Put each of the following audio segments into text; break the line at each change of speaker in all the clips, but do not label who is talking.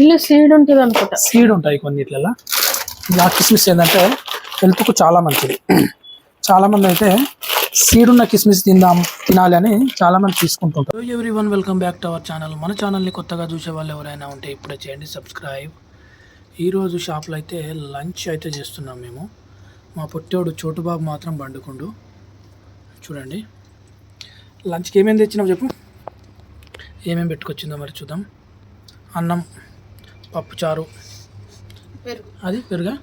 ఇల్లు సీడ్ ఉంటుంది అనుకుంటా.
సీడ్ ఉంటాయి కొన్నిట్లలో బ్లాక్ కిస్మిస్ ఏంటంటే హెల్త్కు చాలా మంచిది. చాలా మంది అయితే సీడ్ ఉన్న కిస్మిస్ తిందాం తినాలి అని చాలా మంది తీసుకుంటుంటారు. Everyone welcome back to our channel మన ఛానల్ని కొత్తగా చూసే వాళ్ళు ఎవరైనా ఉంటే ఇప్పుడే చేయండి సబ్స్క్రైబ్ ఈరోజు షాప్లో అయితే లంచ్ అయితే చేస్తున్నాం మేము. మా పొట్టోడు చోటుబాబు మాత్రం బండుకుండు చూడండి. లంచ్కి ఏమేమి తెచ్చినావు చెప్పు? ఏమేమి పెట్టుకొచ్చిందో మరి చూద్దాం. అన్నం. పప్పుచారు. అది పెరుగా?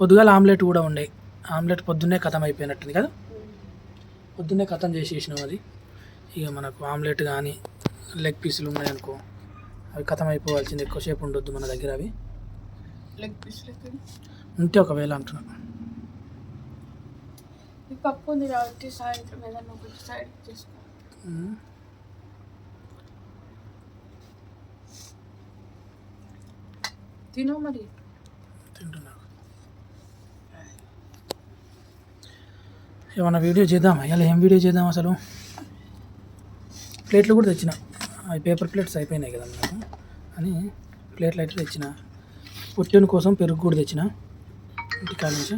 పొద్దుగాల ఆమ్లెట్ కూడా ఉండే. ఆమ్లెట్ పొద్దున్నే కథం అయిపోయినట్టుంది కదా? పొద్దున్నే కథం చేసేసినాం అది. ఇక మనకు ఆమ్లెట్ కానీ లెగ్ పీసులు ఉన్నాయనుకో అవి కథం అయిపోవాల్సింది. ఎక్కువసేపు ఉండొద్దు మన దగ్గర అవి.
లెగ్ పీస్ లెక్క
ఉంటే ఒకవేళ అంటున్నా.
పప్పు ఉంది కాబట్టి సాయంత్రం ఏదైనా సైడ్ చేసుకో. తిను మరి.
తింటున్నా. ఏమన్నా వీడియో చేద్దామా? ఇలా ఏం వీడియో చేద్దాం అసలు? ప్లేట్లు కూడా తెచ్చిన. అవి పేపర్ ప్లేట్స్ అయిపోయినాయి కదా నాకు. అని ప్లేట్లు అయితే తెచ్చిన. పుట్టిన కోసం పెరుగు కూడా తెచ్చిన. ఇంటికాడ నుంచి.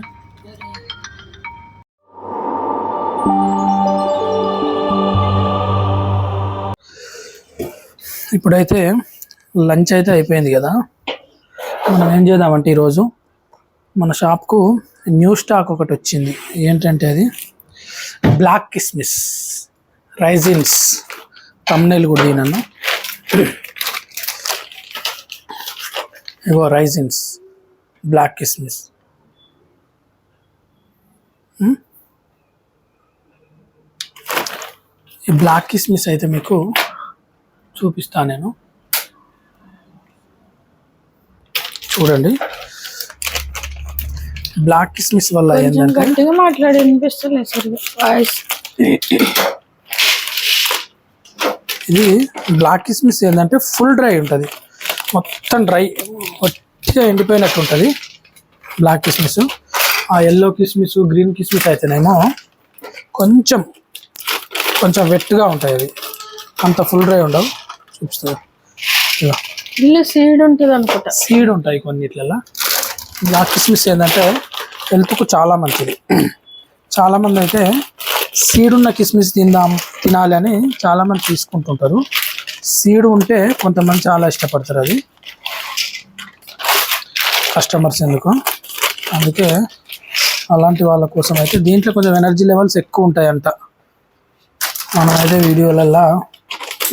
ఇప్పుడైతే లంచ్ అయితే అయిపోయింది కదా. మనం ఏం చేద్దామంటే ఈరోజు మన షాప్కు న్యూ స్టాక్ ఒకటి వచ్చింది. ఏంటంటే అది? బ్లాక్ కిస్మిస్ రైజిన్స్ తమ్నెల్ కూడా నన్ను ఇగో రైజిన్స్ బ్లాక్ కిస్మిస్. ఈ బ్లాక్ కిస్మిస్ అయితే మీకు చూపిస్తాను నేను. చూడండి. బ్లాక్ కిస్మిస్ వల్ల ఏంటంటే
గట్టిగా మాట్లాడి వాయిస్
ఇది బ్లాక్ కిస్మిస్ ఏంటంటే ఫుల్ డ్రై ఉంటుంది. మొత్తం డ్రై వచ్చిగా ఎండిపోయినట్టు ఉంటుంది బ్లాక్ కిస్మిస్ ఆ ఎల్లో కిస్మిస్ గ్రీన్ కిస్మిస్ అయితేనేమో కొంచెం కొంచెం వెట్గా ఉంటాయి అవి. అంత ఫుల్ డ్రై ఉండవు. చూపిస్తుంది ఇదిగో.
ఇల్లు సీడ్ ఉంటుంది అనుకుంటా.
సీడ్ ఉంటాయి కొన్నిట్లలో బ్లాక్ కిస్మిస్ ఏంటంటే హెల్త్కు చాలా మంచిది. చాలా మంది అయితే సీడ్ ఉన్న కిస్మిస్ తిందాం తినాలి అని చాలా మంది తీసుకుంటుంటారు. సీడ్ ఉంటే కొంతమంది చాలా ఇష్టపడతారు అది. కస్టమర్స్ ఎందుకు? అందుకే అలాంటి వాళ్ళ కోసం అయితే దీంట్లో కొంచెం ఎనర్జీ లెవెల్స్ ఎక్కువ ఉంటాయంట. మనం అయితే వీడియోలల్లో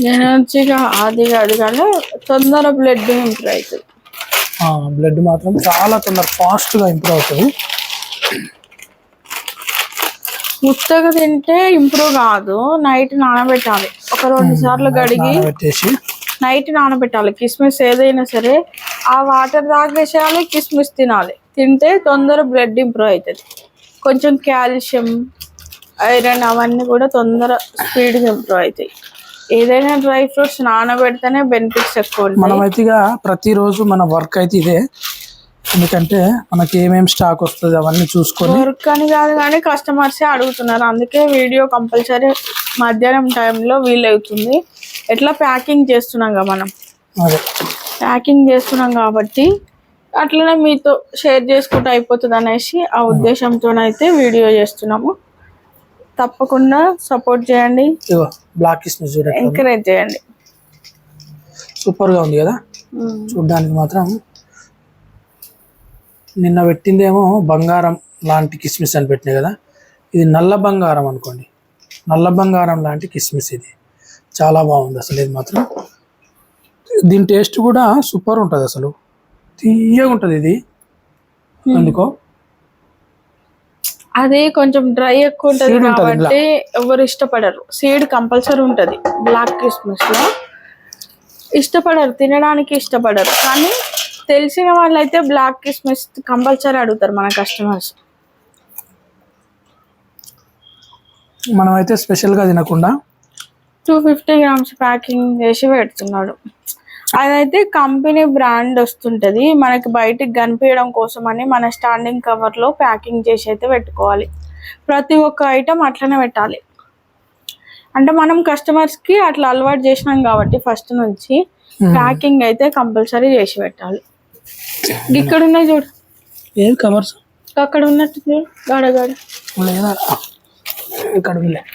నేను వచ్చి అది కాదు కానీ తొందర బ్లడ్ ఇంప్రూవ్ అవుతుంది
బ్లడ్ మాత్రం చాలా తొందర ఫాస్ట్గా ఇంప్రూవ్ అవుతుంది.
ముత్తగా తింటే ఇంప్రూవ్ కాదు. నైట్ నానబెట్టాలి. ఒక రెండు సార్లు
పెట్టేసి
నైట్ నానబెట్టాలి. కిస్మిస్ ఏదైనా సరే ఆ వాటర్ తాగేసేయాలి కిస్మిస్ తినాలి. తింటే తొందర బ్లడ్ ఇంప్రూవ్ అవుతుంది. కొంచెం కాల్షియం ఐరన్ అవన్నీ కూడా తొందర స్పీడ్గా ఇంప్రూవ్ అవుతాయి. ఏదైనా డ్రై ఫ్రూట్స్ నానబెడితేనే బెనిఫిట్స్ ఎక్కువ
మనమైతే ఇక ప్రతిరోజు మన వర్క్ అయితే ఇదే. ఎందుకంటే మనకి ఏమేమి స్టాక్ వస్తుంది అవన్నీ చూసుకొని
వర్క్ అని కాదు కానీ కస్టమర్సే అడుగుతున్నారు. అందుకే వీడియో కంపల్సరీ మధ్యాహ్నం టైంలో వీలవుతుంది. ఎట్లా ప్యాకింగ్ చేస్తున్నాం కదా మనం?
అదే.
ప్యాకింగ్ చేస్తున్నాం కాబట్టి అట్లనే మీతో షేర్ చేసుకుంటూ అయిపోతుంది అనేసి ఆ ఉద్దేశంతో అయితే వీడియో చేస్తున్నాము. తప్పకుండా సపోర్ట్ చేయండి.
బ్లాక్ కిస్మిస్ చూడండి
ఎంకరేజ్ చేయండి.
సూపర్గా ఉంది కదా? చూడడానికి మాత్రం నిన్న పెట్టిందేమో బంగారం లాంటి కిస్మిస్ అని పెట్టినాయి కదా? ఇది నల్ల బంగారం అనుకోండి. నల్ల బంగారం లాంటి కిస్మిస్ ఇది. చాలా బాగుంది అసలు ఇది మాత్రం. దీని టేస్ట్ కూడా సూపర్ ఉంటుంది అసలు. తీయగా ఉంటుంది ఇది. ఎందుకో?
అది కొంచెం డ్రై ఎక్కువ ఉంటది కాబట్టి ఎవరు ఇష్టపడరు. సీడ్ కంపల్సరీ ఉంటది. బ్లాక్ క్రిస్మస్లో. ఇష్టపడరు తినడానికి ఇష్టపడరు. కానీ తెలిసిన వాళ్ళైతే బ్లాక్ క్రిస్మస్ కంపల్సరీ అడుగుతారు మన కస్టమర్స్
మనమైతే స్పెషల్గా తినకుండా
టూ ఫిఫ్టీ గ్రామ్స్ ప్యాకింగ్ చేసి పెడుతున్నాడు. అదైతే కంపెనీ బ్రాండ్ వస్తుంటది. మనకి బయటికి కనిపించడం కోసం అని మన స్టాండింగ్ కవర్లో ప్యాకింగ్ చేసి అయితే పెట్టుకోవాలి. ప్రతి ఒక్క ఐటమ్ అట్లనే పెట్టాలి. అంటే మనం కస్టమర్స్కి అట్లా అలవాటు చేసినాం కాబట్టి ఫస్ట్ నుంచి ప్యాకింగ్ అయితే కంపల్సరీ చేసి పెట్టాలి. ఇక్కడ ఉన్నాయి చూడు
కవర్స్
అక్కడ ఉన్నట్టు చూడు. గడగడ.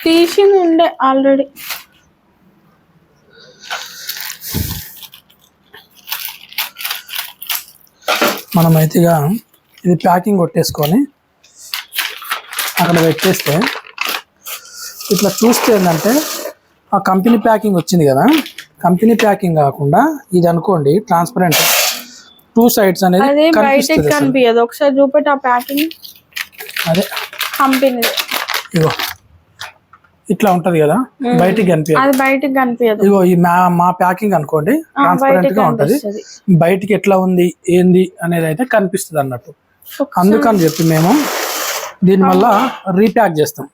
తీసింది ఉండే ఆల్రెడీ.
మనమైతే ఇక ఇది ప్యాకింగ్ కొట్టేసుకొని అక్కడ పెట్టేస్తే ఇట్లా చూస్తే ఏంటంటే ఆ కంపెనీ ప్యాకింగ్ వచ్చింది కదా. కంపెనీ ప్యాకింగ్ కాకుండా ఇది అనుకోండి ట్రాన్స్పరెంట్ టూ సైడ్స్ అనేది.
కనిపించదు. ఒకసారి చూపెట్టి ఆ ప్యాకింగ్
అదే.
కంపెనీ
ఇగో. ఇట్లా ఉంటది కదా బయటికి కనిపించదు.
అది బయటికి కనిపించదు.
ఇగో ఈ మా ప్యాకింగ్ అనుకోండి ట్రాన్స్పరెంట్గా ఉంటది. బయటికి ఎట్లా ఉంది ఏంది అనేది అయితే కనిపిస్తుంది అన్నట్టు. అందుకని చెప్పి మేము దీనివల్ల రీప్యాక్ చేస్తాం.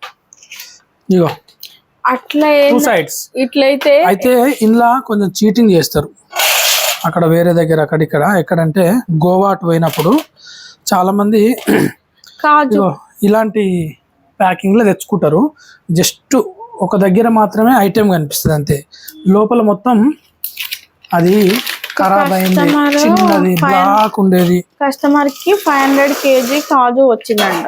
ఇగో
అట్లా
టూ
ఏం-
సైడ్స్
ఇట్లయితే
అయితే ఇందులో కొంచెం చీటింగ్ చేస్తారు. అక్కడ వేరే దగ్గర అక్కడ ఇక్కడ. ఎక్కడంటే గోవా అటు పోయినప్పుడు చాలా మంది ఇలాంటి ప్యాకింగ్లో తెచ్చుకుంటారు. జస్ట్ ఒక దగ్గర మాత్రమే ఐటెం కనిపిస్తుంది అంతే. లోపల మొత్తం అది ఖరాబ్ అయింది. చిన్నది బ్లాక్ ఉండేది.
కస్టమర్కి ఫైవ్ హండ్రెడ్ కేజీ కాజు వచ్చిందంట.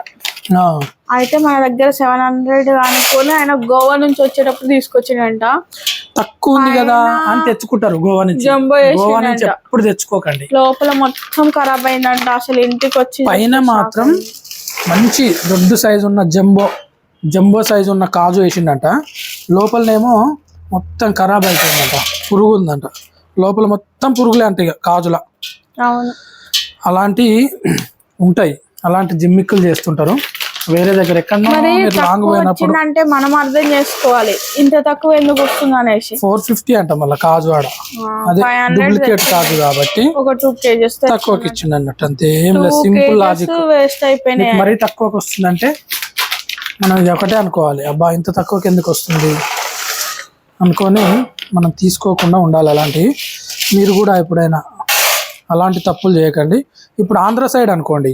అయితే మన దగ్గర సెవెన్ హండ్రెడ్ అనుకొని ఆయన గోవా నుంచి వచ్చేటప్పుడు తీసుకొచ్చిండంట.
తక్కువ ఉంది కదా అని తెచ్చుకుంటారు గోవా నుంచి.
జంబో
గోవా నుంచి ఎప్పుడు తెచ్చుకోకండి.
లోపల మొత్తం ఖరాబ్ అయిందంట. అసలు ఇంటికి వచ్చి
పైన మాత్రం మంచి దొడ్డు సైజు ఉన్న జంబో జంబో సైజు ఉన్న కాజు వేసిండంట. లోపలనేమో మొత్తం ఖరాబ్ అయిపోయిందంట పురుగు ఉందంట లోపల మొత్తం పురుగులే అంట ఇక కాజుల.
అవును.
అలాంటి ఉంటాయి అలాంటి జిమ్మిక్కులు చేస్తుంటారు. వేరే దగ్గర లాంగ్ పోయినప్పుడు
వచ్చిందంటే మనం అర్థం చేసుకోవాలి. ఇంత తక్కువ ఎందుకు వస్తుంది అనేసి
ఫోర్ ఫిఫ్టీ అంట మళ్ళీ కాజు ఆడ అదే డూప్లికేట్ కాజు కాబట్టి
ఒక టూ కేజెస్
తక్కువకి ఇచ్చిండు అన్నట్టు అంతే ఏం లేదు సింపుల్ లాజిక్
వేస్ట్ అయిపోయినాయి.
మరీ తక్కువకి వస్తుందంటే మనం ఇది ఒకటే అనుకోవాలి. అబ్బా ఇంత తక్కువకి ఎందుకు వస్తుంది? అనుకొని మనం తీసుకోకుండా ఉండాలి అలాంటివి. మీరు కూడా ఎప్పుడైనా అలాంటి తప్పులు చేయకండి. ఇప్పుడు ఆంధ్ర సైడ్ అనుకోండి.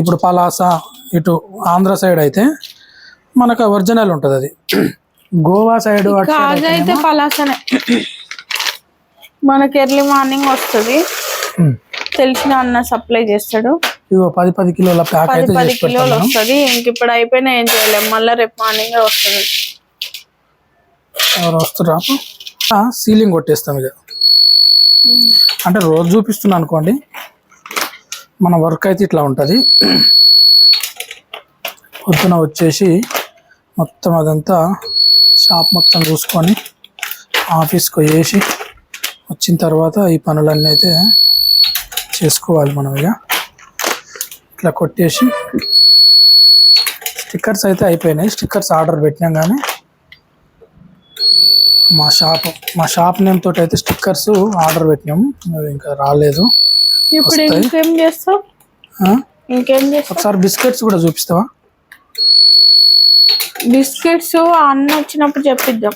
ఇప్పుడు పలాస ఇటు ఆంధ్ర సైడ్ అయితే మనకు ఒరిజినల్ ఉంటుంది అది. గోవా సైడ్
కాజు అయితే పలాసనే. మనకి ఎర్లీ మార్నింగ్ వస్తుంది. తెలిసిన అన్న సప్లై చేస్తాడు.
ఇగో పది పది కిలోల ప్యాక్ అయితే
పది కిలోలు. వస్తుంది. ఇంక ఇప్పుడు అయిపోయినా ఏం చేయలేము మళ్ళీ రేపు మార్నింగ్ వస్తుంది.
ఎవరు వస్తురా సీలింగ్ కొట్టేస్తాం ఇక అంటే రోజు చూపిస్తున్నా అనుకోండి మన వర్క్ అయితే ఇట్లా ఉంటుంది. పొద్దున వచ్చేసి మొత్తం అదంతా షాప్ మొత్తం చూసుకొని ఆఫీస్కి వేసి వచ్చిన తర్వాత ఈ పనులన్నీ అయితే చేసుకోవాలి మనం ఇక. ఇట్లా కొట్టేసి స్టిక్కర్స్ అయితే అయిపోయినాయి. స్టిక్కర్స్ ఆర్డర్ పెట్టినాం కానీ మా షాప్ మా షాప్ నేమ్ తోటి అయితే స్టిక్కర్స్ ఆర్డర్ పెట్టినాము ఇంకా రాలేదు.
ఇప్పుడు. ఇంకేం చేస్తావు? ఇంకేం చేస్తావు?
ఒకసారి బిస్కెట్స్ కూడా చూపిస్తావా?
బిస్కెట్స్ అన్న వచ్చినప్పుడు చెప్పిద్దాం.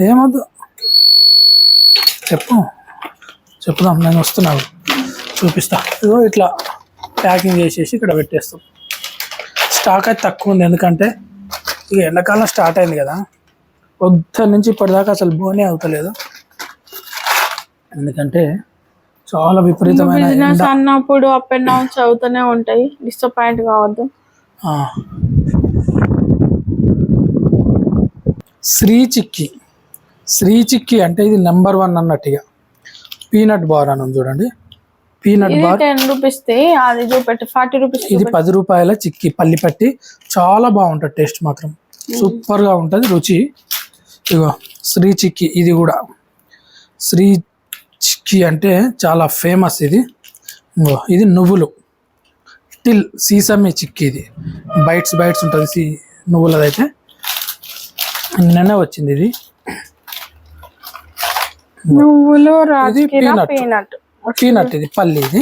ఏమొద్దు. చెప్పు. చెప్పుదాం నేను వస్తున్నాను చూపిస్తా. ఇదిగో ఇట్లా ప్యాకింగ్ చేసేసి ఇక్కడ పెట్టేస్తాం. స్టాక్ అయితే తక్కువ ఉంది. ఎందుకంటే ఇక ఎండాకాలం స్టార్ట్ అయింది కదా. పొద్దున్న నుంచి ఇప్పటిదాకా అసలు బోనే అవుతలేదు. ఎందుకంటే చాలా విపరీతమైన
బిజినెస్ అన్నప్పుడు అప్ అండ్ డౌన్స్ అవుతూనే ఉంటాయి. డిసప్పాయింట్ కావద్దు.
శ్రీ చిక్కి శ్రీ చిక్కి అంటే ఇది నెంబర్ వన్ అన్నట్టుగా. పీనట్ బార్ అని ఉంది చూడండి. Peanut bar.
టెన్ రూపీస్ అది చూపెట్టు ఫార్టీ రూపీస్
ఇది పది రూపాయల చిక్కి పల్లి పట్టి. చాలా బాగుంటుంది టేస్ట్ మాత్రం. సూపర్గా ఉంటుంది రుచి. ఇగో శ్రీ చిక్కి ఇది కూడా. శ్రీ చిక్కి అంటే చాలా ఫేమస్ ఇది. ఇది నువ్వులు. టిల్ సీసమే చిక్కి ఇది. బైట్స్ బైట్స్ ఉంటుంది సీ నువ్వులదైతే. నిన్ననే వచ్చింది ఇది.
నువ్వులు
peanut.
పీనట్
పీనట్ ఇది పల్లి ఇది.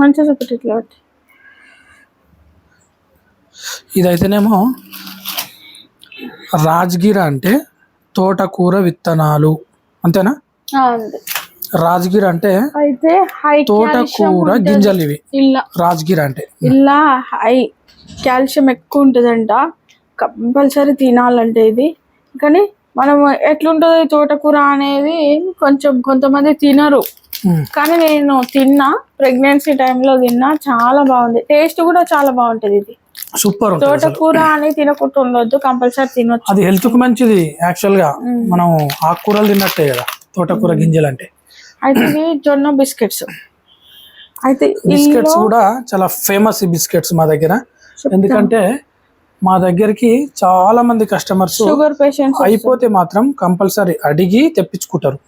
మంచిగా చూపెట్టు ఇట్లా.
ఇదైతేనేమో రాజ్గిర అంటే తోటకూర విత్తనాలు. అంతేనా? రాజ్గిర అంటే
అయితే హై
తోటకూర గింజలు ఇవి రాజ్గిర అంటే.
ఇలా హై కాల్షియం ఎక్కువ ఉంటుందంట. కంపల్సరీ తినాలంటే ఇది. కానీ మనం ఎట్లుంటది తోటకూర అనేది కొంచెం కొంతమంది తినరు. కానీ నేను తిన్నా ప్రెగ్నెన్సీ టైంలో తిన్నా చాలా బాగుంది. టేస్ట్ కూడా చాలా బాగుంటది ఇది.
సూపర్.
తోటకూర అని తినకుండా ఉండొద్దు కంపల్సరీ తినొచ్చు.
అది హెల్త్కు మంచిది యాక్చువల్గా. మనం ఆకుకూరలు తిన్నట్టే కదా తోటకూర గింజలు అంటే
అయితే జొన్న బిస్కెట్స్. అయితే
బిస్కెట్స్ కూడా చాలా ఫేమస్ బిస్కెట్స్ మా దగ్గర. ఎందుకంటే మా దగ్గరికి చాలా మంది కస్టమర్స్
షుగర్ పేషెంట్స్
అయిపోతే మాత్రం కంపల్సరీ అడిగి తెప్పించుకుంటారు.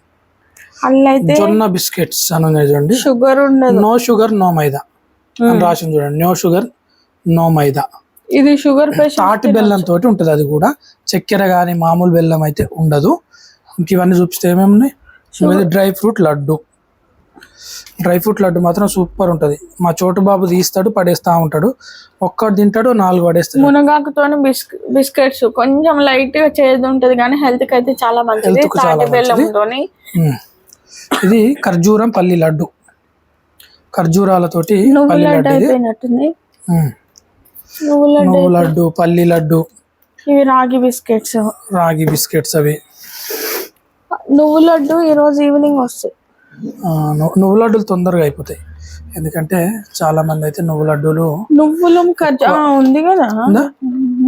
జొన్న బిస్కెట్స్ అని చూడండి.
షుగర్ ఉండదు.
No sugar no maida. అని రాసింది చూడండి. No sugar no maida.
ఇది షుగర్
తాటి బెల్లం తోటి ఉంటుంది అది కూడా. చక్కెర కానీ మామూలు బెల్లం అయితే ఉండదు. ఇంక ఇవన్నీ చూపిస్తే ఏమేమి ఉన్నాయి dry fruit laddu. Dry fruit laddu మాత్రం సూపర్ ఉంటుంది. మా చోటు బాబు తీస్తాడు పడేస్తా ఉంటాడు. ఒక్కడు తింటాడు నాలుగు పడేస్తాడు.
మునగాకుతోని బిస్కెట్స్ కొంచెం లైట్గా చేదు ఉంటది కానీ హెల్త్కి అయితే చాలా మంచిది.
ఇది ఖర్జూరం పల్లి లడ్డు. ఖర్జూరాలతోటి
నువ్వు
పల్లి
లడ్డు అయిపోయినట్టుంది. నువ్వు
పల్లి లడ్డు.
ఇవి రాగి బిస్కెట్స్.
రాగి బిస్కెట్స్ అవి.
నువ్వు లడ్డు ఈ రోజు ఈవినింగ్ వస్తాయి.
నువ్వు లడ్డూలు తొందరగా అయిపోతాయి. ఎందుకంటే చాలా మంది అయితే నువ్వు లడ్డూలు
నువ్వులు ఉంది కదా?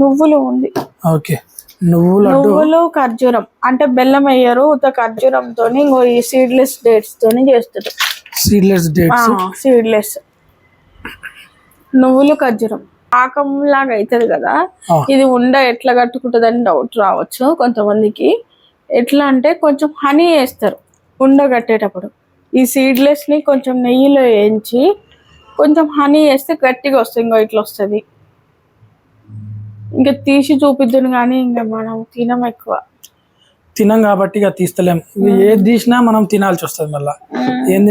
నువ్వులు ఉంది.
ఓకే. నువ్వు
నువ్వులు ఖర్జూరం. అంటే బెల్లం వేయరు ఖర్జూరంతో ఇంకో ఈ సీడ్లెస్ డేట్స్ తోని చేస్తారు.
Seedless dates?
సీడ్లెస్. నువ్వులు ఖర్జూరం. పాకం లాగా అవుతుంది కదా. ఇది ఉండ ఎట్లా కట్టుకుంటుంది అని డౌట్ రావచ్చు కొంతమందికి. ఎట్లా అంటే కొంచెం హనీ వేస్తారు ఉండ కట్టేటప్పుడు. ఈ సీడ్లెస్ని కొంచెం నెయ్యిలో వేయించి కొంచెం హనీ వేస్తే గట్టిగా వస్తుంది. ఇంకో ఇట్లా వస్తుంది. ఇంకా తీసి చూపిద్దును కానీ ఇంకా మనం తినం ఎక్కువ.
తినం కాబట్టి ఇక తీస్తలేం. ఏది తీసినా మనం తినాల్సి వస్తుంది మళ్ళా. ఏం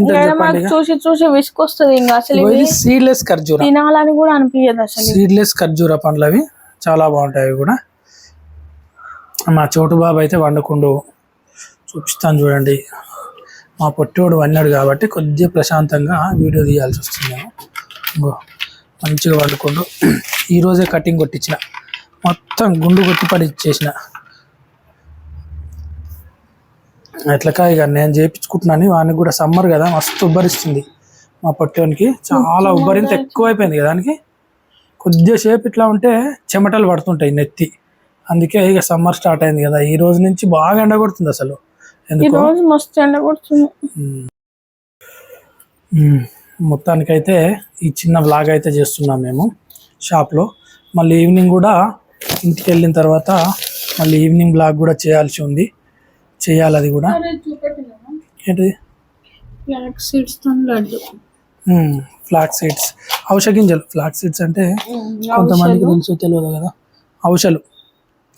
చూసి చూసి విసుకొస్తుంది ఇంకా అసలు
సీడ్లెస్ ఖర్జూర.
తినాలని కూడా అనిపించదు అసలు.
సీడ్లెస్ ఖర్జూర పండ్లు అవి చాలా బాగుంటాయి కూడా. మా చోటు బాబు అయితే వండకుండు. చూపిస్తాను చూడండి. మా పొట్టోడు వన్నాడు కాబట్టి కొద్దిగా ప్రశాంతంగా వీడియో తీయాల్సి వస్తుంది. మంచిగా వండుకుండు. ఈరోజే కటింగ్ కొట్టించిన. మొత్తం గుండు కొట్టి పడి ఇచ్చేసిన ఎట్లకా ఇక నేను చేయించుకుంటున్నాను వానికి కూడా సమ్మర్ కదా మస్తు ఉబ్బరిస్తుంది. మా పొట్టోనికి చాలా ఉబ్బరింత ఎక్కువ అయిపోయింది కదా దానికి. కొద్దిగా సేపు ఇట్లా ఉంటే చెమటలు పడుతుంటాయి నెత్తి. అందుకే ఇక సమ్మర్ స్టార్ట్ అయింది కదా. ఈ రోజు నుంచి బాగా ఎండ కొడుతుంది అసలు.
ఈ రోజు మస్తు ఎండ కొడుతుంది.
మొత్తానికైతే ఈ చిన్న వ్లాగ్ అయితే చేస్తున్నాం మేము షాప్లో. మళ్ళీ ఈవినింగ్ కూడా ఇంటికి వెళ్ళిన తర్వాత మళ్ళీ ఈవినింగ్ బ్లాగ్ కూడా చేయాల్సి ఉంది. చేయాలి అది కూడా. ఏంటిది?
Flax seeds laddu.
Flax seeds. గింజలు. ఫ్లాక్ సీడ్స్ అంటే కొంతమందికి తెలుసు తెలియదు కదా. ఔషలు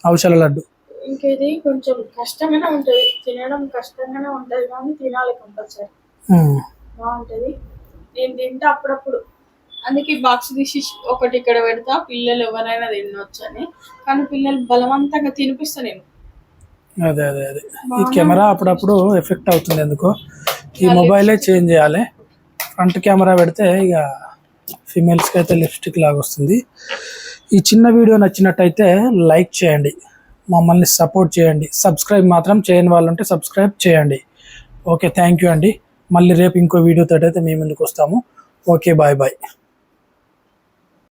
ఔషల లడ్డు.
ఇంకా ఇది కొంచెం కష్టంగానే ఉంటది. తినడం కష్టంగానే ఉంటది కానీ తినాలి కంపల్సరీ. బాగుంటది. నేను తింటా అప్పుడప్పుడు. అందుకే బాక్స్ తీసి ఒకటి ఇక్కడ పెడతా. పిల్లలు ఎవరైనా తినొచ్చు అని. కానీ పిల్లలు బలవంతంగా తినిపిస్తా నేను.
అదే అదే అదే. ఈ కెమెరా అప్పుడప్పుడు ఎఫెక్ట్ అవుతుంది ఎందుకో? ఈ మొబైలే చేంజ్ చేయాలి. ఫ్రంట్ కెమెరా పెడితే ఇక ఫిమేల్స్కి అయితే లిప్స్టిక్ లాగా వస్తుంది. ఈ చిన్న వీడియో నచ్చినట్టయితే లైక్ చేయండి. మమ్మల్ని సపోర్ట్ చేయండి. సబ్స్క్రైబ్ మాత్రం చేయని వాళ్ళు ఉంటే సబ్స్క్రైబ్ చేయండి. ఓకే థ్యాంక్ యూ అండి. మళ్ళీ రేపు ఇంకో వీడియోతో అయితే మీ ముందుకు వస్తాము. Okay bye bye.